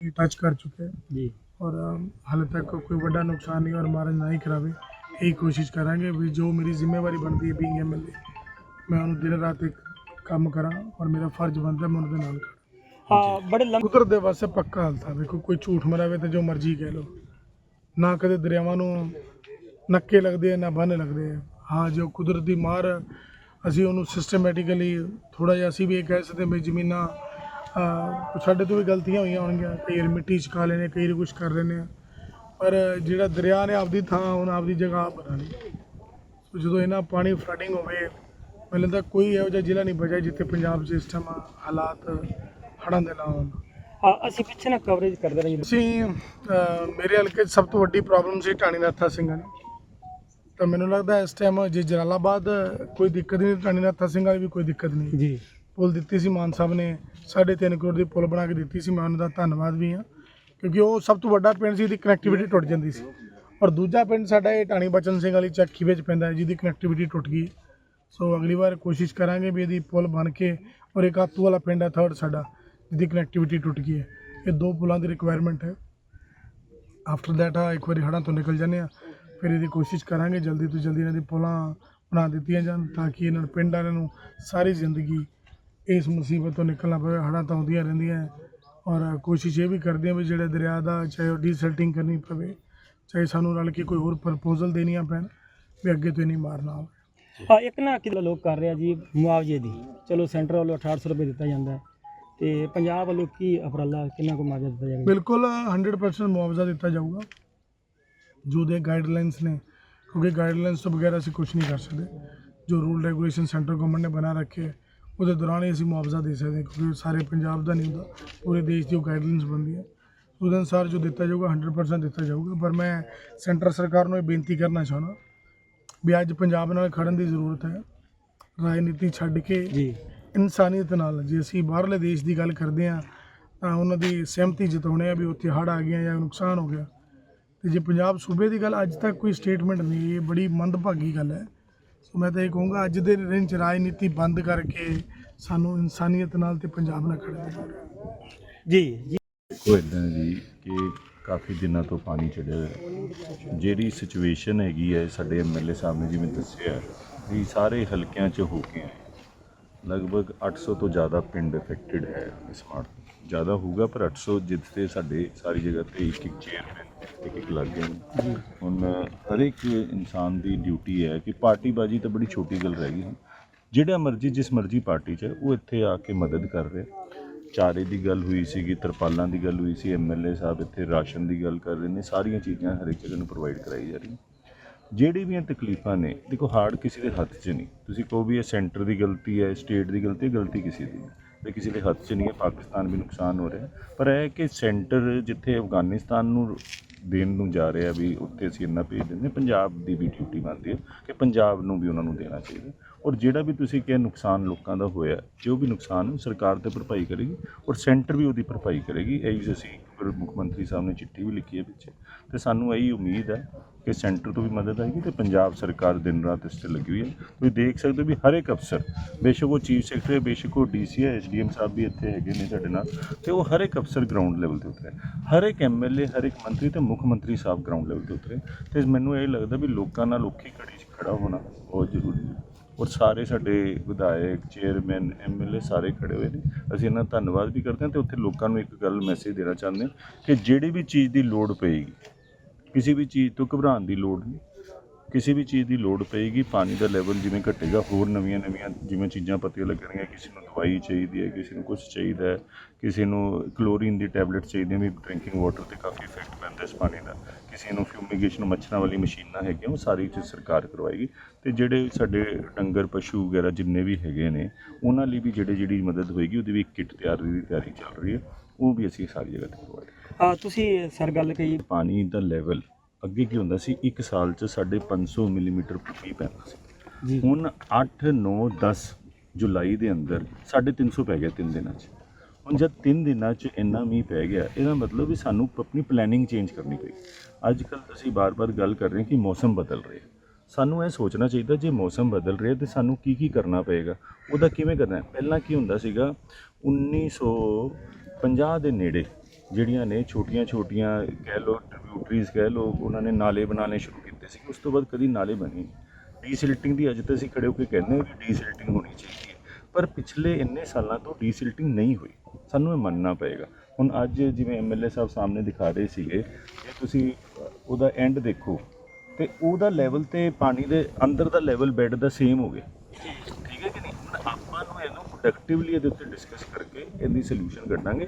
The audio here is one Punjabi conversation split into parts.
ਟੱਚ ਕਰ ਚੁੱਕੇ ਹੈ ਜੀ। ਔਰ ਅਮ, ਹਾਲੇ ਤੱਕ ਕੋਈ ਵੱਡਾ ਨੁਕਸਾਨ ਨਹੀਂ ਔਰ ਮਹਾਰਾਜ ਨਾ ਹੀ ਕਰਾਵੇ। ਇਹੀ ਕੋਸ਼ਿਸ਼ ਕਰਾਂਗੇ ਵੀ ਜੋ ਮੇਰੀ ਜ਼ਿੰਮੇਵਾਰੀ ਬਣਦੀ ਹੈ ਬੀਇੰਗ ਐਮਐਲਏ ਮੈਂ ਉਹਨੂੰ ਦਿਨ ਰਾਤ ਇੱਕ ਕੰਮ ਕਰਾਂ ਔਰ ਮੇਰਾ ਫਰਜ਼ ਬਣਦਾ ਮੈਂ ਉਹਨਾਂ ਦੇ ਨਾਲ ਕਰਾਂ ਹਾਂ ਬੜੇ ਲੰਬ ਕੁਦਰਤ ਦੇ ਵਾਸਤੇ ਪੱਕਾ ਹਾਲਤ ਵੇਖੋ ਕੋਈ ਝੂਠ ਮਰਾਵੇ ਤੇ ਜੋ ਮਰਜ਼ੀ ਕਹਿ ਲਓ। ਨਾ ਕਦੇ ਦਰਿਆਵਾਂ ਨੂੰ ਨੱਕੇ ਲੱਗਦੇ ਆ ਨਾ ਬੰਨ ਲੱਗਦੇ ਆ। ਹਾਂ ਜੋ ਕੁਦਰਤ ਦੀ ਮਾਰ ਅਸੀਂ ਉਹਨੂੰ ਸਿਸਟਮੈਟਿਕਲੀ ਥੋੜਾ ਜਿਹਾ ਅਸੀਂ ਵੀ ਇਹ ਕਹਿ ਸਕਦੇ ਵੀ ਜ਼ਮੀਨਾਂ ਸਾਡੇ ਤੋਂ ਵੀ ਗਲਤੀਆਂ ਹੋਈਆਂ ਹੋਣਗੀਆਂ। ਕਈ ਵਾਰ ਮਿੱਟੀ ਛਕਾ ਲੈਨੇ ਕਈ ਵਾਰ ਕੁਝ ਕਰ ਲੈਨੇ ਆ। ਪਰ ਜਿਹੜਾ ਦਰਿਆ ਨੇ ਆਪਦੀ ਥਾਂ ਹੁਣ ਆਪਦੀ ਜਗ੍ਹਾ ਆਪ ਬਣਾ ਲਈ। ਸੋ ਜਦੋਂ ਇਹਨਾਂ ਪਾਣੀ ਫਲੱਡਿੰਗ ਹੋਵੇ ਮੈਨੂੰ ਲੱਗਦਾ ਕੋਈ ਇਹੋ ਜਿਹਾ ਜ਼ਿਲ੍ਹਾ ਨਹੀਂ ਬਚਿਆ ਜਿੱਥੇ ਪੰਜਾਬ 'ਚ ਇਸ ਟਾਈਮ ਹਾਲਾਤ ਹੜ੍ਹਾਂ ਦੇ ਨਾ ਹੋਣ। ਅਸੀਂ ਪਿੱਛੇ ਨਾ ਕਵਰੇਜ ਕਰਦੇ ਰਹੇ। ਅਸੀਂ ਮੇਰੇ ਹਲਕੇ 'ਚ ਸਭ ਤੋਂ ਵੱਡੀ ਪ੍ਰੋਬਲਮ ਸੀ ਢਾਣੀ ਨਾਥਾ ਸਿੰਘਾਂ ਦੀ। ਤਾਂ ਮੈਨੂੰ ਲੱਗਦਾ ਇਸ ਟਾਈਮ ਜੇ ਜਲਾਲਾਬਾਦ ਕੋਈ ਦਿੱਕਤ ਨਹੀਂ ਢਾਣੀ ਨਾਥਾ ਸਿੰਘਾਂ ਦੀ ਵੀ ਕੋਈ ਦਿੱਕਤ ਨਹੀਂ। ਜੀ। ਪੁਲ ਦਿੱਤੀ ਸੀ ਮਾਨ ਸਾਹਿਬ ਨੇ 3.5 ਕਰੋੜ ਦੀ ਪੁਲ ਬਣਾ ਕੇ ਦਿੱਤੀ ਸੀ, ਮੈਂ ਉਹਨਾਂ ਦਾ ਧੰਨਵਾਦ ਵੀ ਹਾਂ, ਕਿਉਂਕਿ ਉਹ ਸਭ ਤੋਂ ਵੱਡਾ ਪਿੰਡ ਸੀ, ਜਿਹਦੀ ਕਨੈਕਟੀਵਿਟੀ ਟੁੱਟ ਜਾਂਦੀ ਸੀ। ਔਰ ਦੂਜਾ ਪਿੰਡ ਸਾਡਾ ਇਹ ਟਾਣੀ ਬਚਨ ਸਿੰਘ ਵਾਲੀ ਚੱਕੀ ਵਿੱਚ ਪੈਂਦਾ ਜਿਹਦੀ ਕਨੈਕਟੀਵਿਟੀ ਟੁੱਟ ਗਈ। ਸੋ ਅਗਲੀ ਵਾਰ ਕੋਸ਼ਿਸ਼ ਕਰਾਂਗੇ ਵੀ ਇਹਦੀ ਪੁਲ ਬਣ ਕੇ, ਔਰ ਇੱਕ ਆਤੂ ਵਾਲਾ ਪਿੰਡ ਹੈ ਥਰਡ ਸਾਡਾ, ਜਿਹਦੀ ਕਨੈਕਟੀਵਿਟੀ ਟੁੱਟ ਗਈ ਹੈ। ਇਹ ਦੋ ਪੁਲਾਂ ਦੀ ਰਿਕੁਆਇਰਮੈਂਟ ਹੈ। ਆਫਟਰ ਦੈਟ ਆ ਇੱਕ ਵਾਰੀ ਹੜ੍ਹਾਂ ਤੋਂ ਨਿਕਲ ਜਾਂਦੇ ਆ ਫਿਰ ਇਹਦੀ ਕੋਸ਼ਿਸ਼ ਕਰਾਂਗੇ ਜਲਦੀ ਤੋਂ ਜਲਦੀ ਇਹਨਾਂ ਦੀ ਪੁਲਾਂ ਬਣਾ ਦਿੱਤੀਆਂ ਜਾਣ, ਤਾਂ ਕਿ ਇਹਨਾਂ ਨੂੰ ਪਿੰਡ ਵਾਲਿਆਂ ਨੂੰ ਸਾਰੀ ਜ਼ਿੰਦਗੀ ਇਸ ਮੁਸੀਬਤ ਤੋਂ ਨਿਕਲਣਾ ਪਵੇ ਹੜ੍ਹਾਂ ਤਾਂ ਆਉਂਦੀਆਂ ਰਹਿੰਦੀਆਂ ਔਰ ਕੋਸ਼ਿਸ਼ ਇਹ ਵੀ ਕਰਦੇ ਆ ਵੀ ਜਿਹੜੇ ਦਰਿਆ ਦਾ ਚਾਹੇ ਉਹ ਡੀਸੈਲਟਿੰਗ ਕਰਨੀ ਪਵੇ ਚਾਹੇ ਸਾਨੂੰ ਰਲ ਕੇ ਕੋਈ ਹੋਰ ਪ੍ਰਪੋਜ਼ਲ ਦੇਣੀਆਂ ਪੈਣ ਵੀ ਅੱਗੇ ਤੋਂ ਨਹੀਂ ਮਾਰਨਾ ਹੋਵੇ। ਹਾਂ ਇੱਕ ਨਾ ਕਿਲੋ ਲੋਕ ਕਰ ਰਿਹਾ ਜੀ ਮੁਆਵਜ਼ੇ ਦੀ। ਚਲੋ ਸੈਂਟਰ ਵੱਲੋਂ 1800 ਰੁਪਏ ਦਿੱਤਾ ਜਾਂਦਾ ਹੈ ਤੇ ਪੰਜਾਬ ਵੱਲੋਂ ਕੀ ਉਪਰਾਲਾ ਕਿੰਨਾ ਕੁ ਮੁਆਵਜ਼ਾ ਦਿੱਤਾ ਜਾਏਗਾ ਬਿਲਕੁਲ 100% ਮੁਆਵਜ਼ਾ ਦਿੱਤਾ ਜਾਊਗਾ। ਜੋ ਦੇ ਗਾਈਡਲਾਈਨਸ ਨੇ ਕਿਉਂਕਿ ਗਾਈਡਲਾਈਨਸ ਤੋਂ ਬਗੈਰ ਅਸੀਂ ਕੁਝ ਨਹੀਂ ਕਰ ਸਕਦੇ। ਜੋ ਰੂਲ ਰੈਗੂਲੇਸ਼ਨ ਸੈਂਟਰ ਗਵਰਨਮੈਂਟ ਨੇ ਬਣਾ ਰੱਖੇ ਉਹਦੇ ਦੌਰਾਨ ਹੀ ਅਸੀਂ ਮੁਆਵਜ਼ਾ ਦੇ ਸਕਦੇ ਹਾਂ ਕਿਉਂਕਿ ਸਾਰੇ ਪੰਜਾਬ ਦਾ ਨਹੀਂ ਹੁੰਦਾ ਪੂਰੇ ਦੇਸ਼ ਦੀ ਗਾਈਡਲਾਈਨਸ ਬਣਦੀ ਹੈ। ਉਹਦੇ ਅਨੁਸਾਰ ਜੋ ਦਿੱਤਾ ਜਾਊਗਾ 100% ਦਿੱਤਾ ਜਾਊਗਾ। ਪਰ ਮੈਂ ਸੈਂਟਰ ਸਰਕਾਰ ਨੂੰ ਇਹ ਬੇਨਤੀ ਕਰਨਾ ਚਾਹੁੰਦਾ ਵੀ ਅੱਜ ਪੰਜਾਬ ਨਾਲ ਖੜਨ ਦੀ ਜ਼ਰੂਰਤ ਹੈ। ਰਾਜਨੀਤੀ ਛੱਡ ਕੇ ਜੀ। ਇਨਸਾਨੀਅਤ ਨਾਲ ਜੇ ਅਸੀਂ ਬਾਹਰਲੇ ਦੇਸ਼ ਦੀ ਗੱਲ ਕਰਦੇ ਹਾਂ ਤਾਂ ਉਹਨਾਂ ਦੀ ਸਹਿਮਤੀ ਜਤਾਉਣੇ ਆ ਵੀ ਉੱਥੇ ਹੜ੍ਹ ਆ ਗਿਆ ਜਾਂ ਨੁਕਸਾਨ ਹੋ ਗਿਆ। ਤੇ ਜੇ ਪੰਜਾਬ ਸੂਬੇ ਦੀ ਗੱਲ ਅੱਜ ਤੱਕ ਕੋਈ ਸਟੇਟਮੈਂਟ ਨਹੀਂ ਇਹ ਬੜੀ ਮੰਦਭਾਗੀ ਗੱਲ ਹੈ। ਸੋ ਮੈਂ ਤਾਂ ਇਹ ਕਹੂੰਗਾ ਅੱਜ ਦੇ ਦਿਨ 'ਚ ਰਾਜਨੀਤੀ ਬੰਦ ਕਰਕੇ ਸਾਨੂੰ ਇਨਸਾਨੀਅਤ ਨਾਲ ਤੇ ਪੰਜਾਬ ਨਾਲ ਖੜਨ ਦੀ ਲੋੜ ਹੈ ਜੀ ਜੀ। ਦੇਖੋ ਇਦਾਂ ਜੀ ਕਿ ਕਾਫੀ ਦਿਨਾਂ ਤੋਂ ਪਾਣੀ ਚੜਿਆ ਹੋਇਆ ਜਿਹੜੀ ਸਿਚੁਏਸ਼ਨ ਹੈਗੀ ਹੈ ਸਾਡੇ ਐਮਐਲਏ ਸਾਹਿਬ ਨੇ ਜਿਵੇਂ ਦੱਸਿਆ ਵੀ ਸਾਰੇ ਹਲਕਿਆਂ 'ਚ ਹੋ ਕੇ ਆਏ। ਲਗਭਗ 800 ਤੋਂ ਜ਼ਿਆਦਾ ਪਿੰਡ ਅਫੈਕਟਡ ਹੈ ਇਸ ਮਾਰ ਜ਼ਿਆਦਾ ਹੋਊਗਾ ਪਰ 800 ਜਿੱਥੇ ਸਾਡੇ ਸਾਰੀ ਜਗ੍ਹਾ ਤੇ ਇੱਕ ਇੱਕ ਚੇਅਰਮੈਨ ਇੱਕ ਇੱਕ ਲੱਗੇ ਨੇ। ਹੁਣ ਹਰ ਇੱਕ ਇਨਸਾਨ ਦੀ ਡਿਊਟੀ ਹੈ ਕਿ ਪਾਰਟੀਬਾਜ਼ੀ ਤਾਂ ਬੜੀ ਛੋਟੀ ਗੱਲ ਰਹਿ ਗਈ। ਹੁਣ ਜਿਹੜਾ ਮਰਜ਼ੀ ਜਿਸ ਮਰਜ਼ੀ ਪਾਰਟੀ 'ਚ ਉਹ ਇੱਥੇ ਆ ਕੇ ਮਦਦ ਕਰ ਰਿਹਾ। ਚਾਰੇ ਦੀ ਗੱਲ ਹੋਈ ਸੀਗੀ ਤਰਪਾਲਾਂ ਦੀ ਗੱਲ ਹੋਈ ਸੀ ਐਮਐਲਏ ਸਾਹਿਬ ਇੱਥੇ ਰਾਸ਼ਨ ਦੀ ਗੱਲ ਕਰ ਰਹੇ ਨੇ ਸਾਰੀਆਂ ਚੀਜ਼ਾਂ ਹਰ ਇੱਕ ਜਗ੍ਹਾ ਨੂੰ ਪ੍ਰੋਵਾਈਡ ਕਰਾਈ ਜਾ ਰਹੀਆਂ। ਜਿਹੜੀ ਵੀ ਇਹ ਤਕਲੀਫਾਂ ਨੇ, ਦੇਖੋ ਹਾਰਡ ਕਿਸੇ ਦੇ ਹੱਥ 'ਚ ਨਹੀਂ। ਤੁਸੀਂ ਕਹੋ ਵੀ ਇਹ ਸੈਂਟਰ ਦੀ ਗਲਤੀ ਹੈ ਸਟੇਟ ਦੀ ਗਲਤੀ ਹੈ, ਗਲਤੀ ਕਿਸੇ ਦੀ ਨਹੀਂ। ਤੇ ਕਿਸੇ ਦੇ ਹੱਥ 'ਚ ਨਹੀਂ ਹੈ, ਪਾਕਿਸਤਾਨ ਵੀ ਨੁਕਸਾਨ ਹੋ ਰਿਹਾ। ਪਰ ਇਹ ਕਿ ਸੈਂਟਰ ਜਿੱਥੇ ਅਫਗਾਨਿਸਤਾਨ ਨੂੰ ਦੇਣ ਨੂੰ ਜਾ ਰਿਹਾ ਵੀ ਉੱਥੇ ਅਸੀਂ ਇੰਨਾ ਭੇਜ ਦਿੰਦੇ ਪੰਜਾਬ ਦੀ ਵੀ ਡਿਊਟੀ ਬਣਦੀ ਹੈ ਕਿ ਪੰਜਾਬ ਨੂੰ ਵੀ ਉਹਨਾਂ ਨੂੰ ਦੇਣਾ ਚਾਹੀਦਾ। ਔਰ ਜਿਹੜਾ ਵੀ ਤੁਸੀਂ ਕਿਹਾ ਨੁਕਸਾਨ ਲੋਕਾਂ ਦਾ ਹੋਇਆ, ਜੋ ਵੀ ਨੁਕਸਾਨ ਸਰਕਾਰ ਤੇ ਭਰਪਾਈ ਕਰੇਗੀ ਔਰ ਸੈਂਟਰ ਵੀ ਉਹਦੀ ਭਰਪਾਈ ਕਰੇਗੀ, ਇਹੀ ਅਸੀਂ ਫਿਰ ਮੁੱਖ ਮੰਤਰੀ ਸਾਹਿਬ ਨੇ ਚਿੱਠੀ ਵੀ ਲਿਖੀ ਹੈ ਪਿੱਛੇ ਤੇ ਸਾਨੂੰ ਇਹੀ ਉਮੀਦ ਹੈ ਕਿ ਸੈਂਟਰ ਤੋਂ ਵੀ ਮਦਦ ਆਏਗੀ ਤੇ ਪੰਜਾਬ ਸਰਕਾਰ ਦਿਨ ਰਾਤ ਇਸ ਤੇ ਲੱਗੀ ਹੋਈ ਹੈ। ਤੁਸੀਂ ਦੇਖ ਸਕਦੇ ਹੋ ਵੀ ਹਰ ਇੱਕ ਅਫਸਰ, ਬੇਸ਼ੱਕ ਉਹ ਚੀਫ ਸੈਕਟਰੀ ਹੈ, ਬੇਸ਼ੱਕ ਉਹ ਡੀਸੀ ਹੈ, ਐਸਡੀਐਮ ਸਾਹਿਬ ਵੀ ਇੱਥੇ ਹੈਗੇ ਨੇ ਸਾਡੇ ਨਾਲ, ਤੇ ਉਹ ਹਰ ਇੱਕ ਅਫਸਰ ਗਰਾਊਂਡ ਲੈਵਲ ਤੇ ਉਤਰੇ। ਹਰ ਇੱਕ ਐਮਐਲਏ ਹਰ ਇੱਕ ਮੰਤਰੀ ਤੇ ਮੁੱਖ ਮੰਤਰੀ ਸਾਹਿਬ ਗਰਾਊਂਡ ਲੈਵਲ ਤੇ ਉਤਰੇ। ਤੇ ਮੈਨੂੰ ਇਹ ਲੱਗਦਾ ਵੀ ਲੋਕਾਂ ਨਾਲ ਔਖੀ ਘੜੀ 'ਚ ਖੜਾ ਹੋਣਾ ਬਹੁਤ ਜ਼ਰੂਰੀ ਹੈ। ਔਰ ਸਾਰੇ ਸਾਡੇ ਵਿਧਾਇਕ ਚੇਅਰਮੈਨ ਐਮਐਲਏ ਸਾਰੇ ਖੜੇ ਹੋਏ ਨੇ। ਅਸੀਂ ਇਹਨਾਂ ਦਾ ਧੰਨਵਾਦ ਵੀ ਕਰਦੇ ਹਾਂ ਤੇ ਉੱਥੇ ਲੋਕਾਂ ਨੂੰ ਇੱਕ ਗੱਲ ਮੈਸੇਜ ਦੇਣਾ ਚਾਹੁੰਦੇ ਹਾਂ ਕਿ ਜਿਹੜੀ ਵੀ ਚੀਜ਼ ਦੀ ਲੋੜ ਪਏਗੀ, ਕਿਸੇ ਵੀ ਚੀਜ਼ ਤੋਂ ਘਬਰਾਉਣ ਦੀ ਲੋੜ ਨਹੀਂ। ਕਿਸੇ ਵੀ ਚੀਜ਼ ਦੀ ਲੋੜ ਪਏਗੀ ਪਾਣੀ ਦਾ ਲੈਵਲ ਜਿਵੇਂ ਘਟੇਗਾ ਹੋਰ ਨਵੀਆਂ ਨਵੀਆਂ ਜਿਵੇਂ ਚੀਜ਼ਾਂ ਪਤੀਆਂ ਲੱਗਣਗੀਆਂ ਕਿਸੇ ਨੂੰ ਦਵਾਈ ਚਾਹੀਦੀ ਹੈ ਕਿਸੇ ਨੂੰ ਕੁਝ ਚਾਹੀਦਾ ਹੈ ਕਿਸੇ ਨੂੰ ਕਲੋਰੀਨ ਦੀ ਟੈਬਲੇਟ ਚਾਹੀਦੀ ਹੈ ਵੀ ਡਰਿੰਕਿੰਗ ਵਾਟਰ ਤੇ ਕਾਫੀ ਇਫੈਕਟ ਪੈਂਦਾ ਇਸ ਪਾਣੀ ਦਾ। ਕਿਸੇ ਨੂੰ ਫਿਊਮੀਗੇਸ਼ਨ ਮੱਛਰਾਂ ਵਾਲੀ ਮਸ਼ੀਨਾਂ ਹੈਗੀਆਂ ਉਹ ਸਾਰੀ ਚੀਜ਼ ਸਰਕਾਰ ਕਰਵਾਏਗੀ। ਤੇ ਜਿਹੜੇ ਸਾਡੇ ਡੰਗਰ ਪਸ਼ੂ ਵਗੈਰਾ ਜਿੰਨੇ ਵੀ ਹੈਗੇ ਨੇ ਉਹਨਾਂ ਲਈ ਵੀ ਜਿਹੜੇ ਜਿਹੜੀ ਮਦਦ ਹੋਏਗੀ ਉਹਦੀ ਵੀ ਕਿੱਟ ਤਿਆਰ ਦੀ ਤਿਆਰੀ ਚੱਲ ਰਹੀ ਹੈ ਉਹ ਵੀ ਅਸੀਂ ਸਾਰੀ ਜਗ੍ਹਾ ਤੇ ਪ੍ਰੋਵਾਈਡ ਹਾਂ। ਤੁਸੀਂ ਸਰ ਗੱਲ ਕਹੀ। ਪਾਣੀ ਦਾ ਲੈਵਲ ਅੱਗੇ ਕੀ ਹੁੰਦਾ ਸੀ ਇੱਕ ਸਾਲ 'ਚ ਸਾਡੇ 500 ਮਿਲੀਮੀਟਰ ਮੀਂਹ ਪੈਂਦਾ ਸੀ। ਹੁਣ 8 9 10 ਜੁਲਾਈ ਦੇ ਅੰਦਰ 350 ਪੈ ਗਿਆ ਤਿੰਨ ਦਿਨਾਂ 'ਚ। ਹੁਣ ਜਦ ਤਿੰਨ ਦਿਨਾਂ 'ਚ ਇੰਨਾ ਮੀਂਹ ਪੈ ਗਿਆ ਇਹਦਾ ਮਤਲਬ ਵੀ ਸਾਨੂੰ ਆਪਣੀ ਪਲੈਨਿੰਗ ਚੇਂਜ ਕਰਨੀ ਪਈ। ਅੱਜ ਕੱਲ੍ਹ ਅਸੀਂ ਬਾਰ-ਬਾਰ ਗੱਲ ਕਰ ਰਹੇ ਕਿ ਮੌਸਮ ਬਦਲ ਰਿਹਾ। ਸਾਨੂੰ ਇਹ ਸੋਚਣਾ ਚਾਹੀਦਾ ਜੇ ਮੌਸਮ ਬਦਲ ਰਿਹਾ ਤੇ ਸਾਨੂੰ ਕੀ ਕੀ ਕਰਨਾ ਪਏਗਾ ਉਹਦਾ ਕਿਵੇਂ ਕਰਨਾ ਪਹਿਲਾਂ ਕੀ ਹੁੰਦਾ ਸੀਗਾ 1950 ਦੇ ਨੇੜੇ ਜਿਹੜੀਆਂ ਨੇ ਛੋਟੀਆਂ-ਛੋਟੀਆਂ ਕਹਿ ਲਓ ਟ੍ਰਿਬਿਊਟਰੀਜ਼ ਕਹਿ ਲਓ, ਉਹਨਾਂ ਨੇ ਨਾਲੇ ਬਣਾਉਣੇ ਸ਼ੁਰੂ ਕੀਤੇ ਸੀ ਉਸ ਤੋਂ ਬਾਅਦ ਕਦੀ ਨਾਲੇ ਬਣੇ ਨਹੀਂ। ਡੀਸਿਲਟਿੰਗ ਦੀ ਅੱਜ ਤੇ ਅਸੀਂ ਖੜੇ ਹੋ ਕੇ ਕਹਿੰਦੇ ਹਾਂ ਕਿ ਡੀਸਿਲਟਿੰਗ ਹੋਣੀ ਚਾਹੀਦੀ ਹੈ। ਪਰ ਪਿਛਲੇ ਇੰਨੇ ਸਾਲਾਂ ਤੋਂ ਡੀਸਿਲਟਿੰਗ ਨਹੀਂ ਹੋਈ। ਸਾਨੂੰ ਇਹ ਮੰਨਣਾ ਪਏਗਾ। ਹੁਣ ਅੱਜ ਜਿਵੇਂ ਐਮਐਲਏ ਸਾਹਿਬ ਸਾਹਮਣੇ ਦਿਖਾ ਰਹੇ ਸੀਗੇ, ਜੇ ਤੁਸੀਂ ਉਹਦਾ ਐਂਡ ਦੇਖੋ, ਤੇ ਉਹਦਾ ਲੈਵਲ ਤੇ ਪਾਣੀ ਦੇ ਅੰਦਰ ਦਾ ਲੈਵਲ ਬੈੱਡ ਦਾ ਸੇਮ ਹੋ ਗਿਆ। ਠੀਕ ਹੈ ਕਿ ਨਹੀਂ? ਹੁਣ ਆਪਾਂ ਨੂੰ ਇਹਨੂੰ ਪ੍ਰੋਡਕਟਿਵਲੀ ਇਹਦੇ ਉੱਤੇ ਡਿਸਕਸ ਕਰਕੇ ਇਹਦੀ ਸੋਲੂਸ਼ਨ ਕੱਢਾਂਗੇ।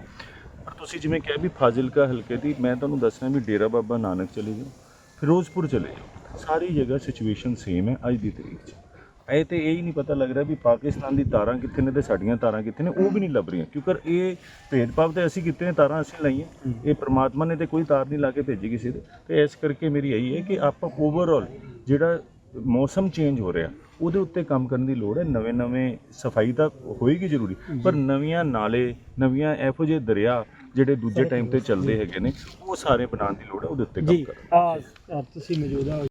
ਤੁਸੀਂ ਜਿਵੇਂ ਕਿਹਾ ਵੀ ਫਾਜ਼ਿਲਕਾ ਹਲਕੇ ਦੀ ਮੈਂ ਤੁਹਾਨੂੰ ਦੱਸਣਾ ਵੀ ਡੇਰਾ ਬਾਬਾ ਨਾਨਕ ਚਲੇ ਜਾਓ ਫਿਰੋਜ਼ਪੁਰ ਚਲੇ ਜਾਓ। ਸਾਰੀ ਜਗ੍ਹਾ ਸਿਚੁਏਸ਼ਨ ਸੇਮ ਹੈ ਅੱਜ ਦੀ ਤਰੀਕ 'ਚ। ਇਹ ਤੇ ਇਹ ਹੀ ਨਹੀਂ ਪਤਾ ਲੱਗ ਰਿਹਾ ਵੀ ਪਾਕਿਸਤਾਨ ਦੀ ਤਾਰਾਂ ਕਿੱਥੇ ਨੇ ਤੇ ਸਾਡੀਆਂ ਤਾਰਾਂ ਕਿੱਥੇ ਨੇ ਉਹ ਵੀ ਨਹੀਂ ਲੱਭ ਰਹੀਆਂ। ਕਿਉਂਕਿ ਇਹ ਭੇਦਭਾਵ ਤੇ ਅਸੀਂ ਕੀਤੇ ਨੇ ਤਾਰਾਂ ਅਸੀਂ ਲਾਈਆਂ। ਇਹ ਪ੍ਰਮਾਤਮਾ ਨੇ ਤੇ ਕੋਈ ਤਾਰ ਨਹੀਂ ਲਾ ਕੇ ਭੇਜੀ ਕਿਸੇ ਦੇ। ਤੇ ਇਸ ਕਰਕੇ ਮੇਰੀ ਇਹੀ ਹੈ ਕਿ ਆਪਾਂ ਓਵਰਆਲ ਜਿਹੜਾ ਮੌਸਮ ਚੇਂਜ ਹੋ ਰਿਹਾ ਉਹਦੇ ਉੱਤੇ ਕੰਮ ਕਰਨ ਦੀ ਲੋੜ ਹੈ। ਨਵੇਂ ਨਵੇਂ ਸਫ਼ਾਈ ਤਾਂ ਹੋਏਗੀ ਜ਼ਰੂਰੀ ਪਰ ਨਵੀਆਂ ਨਾਲੇ ਨਵੀਆਂ ਇਹੋ ਜਿਹੇ ਦਰਿਆ ਜਿਹੜੇ ਦੂਜੇ ਟਾਈਮ ਤੇ ਚੱਲਦੇ ਹੈਗੇ ਨੇ ਉਹ ਸਾਰੇ ਬਣਾਉਣ ਦੀ ਲੋੜ ਹੈ ਉਹਦੇ ਉੱਤੇ ਕੰਮ ਜੀ ਕਰੋ ਆ ਤੁਸੀਂ ਮੌਜੂਦਾ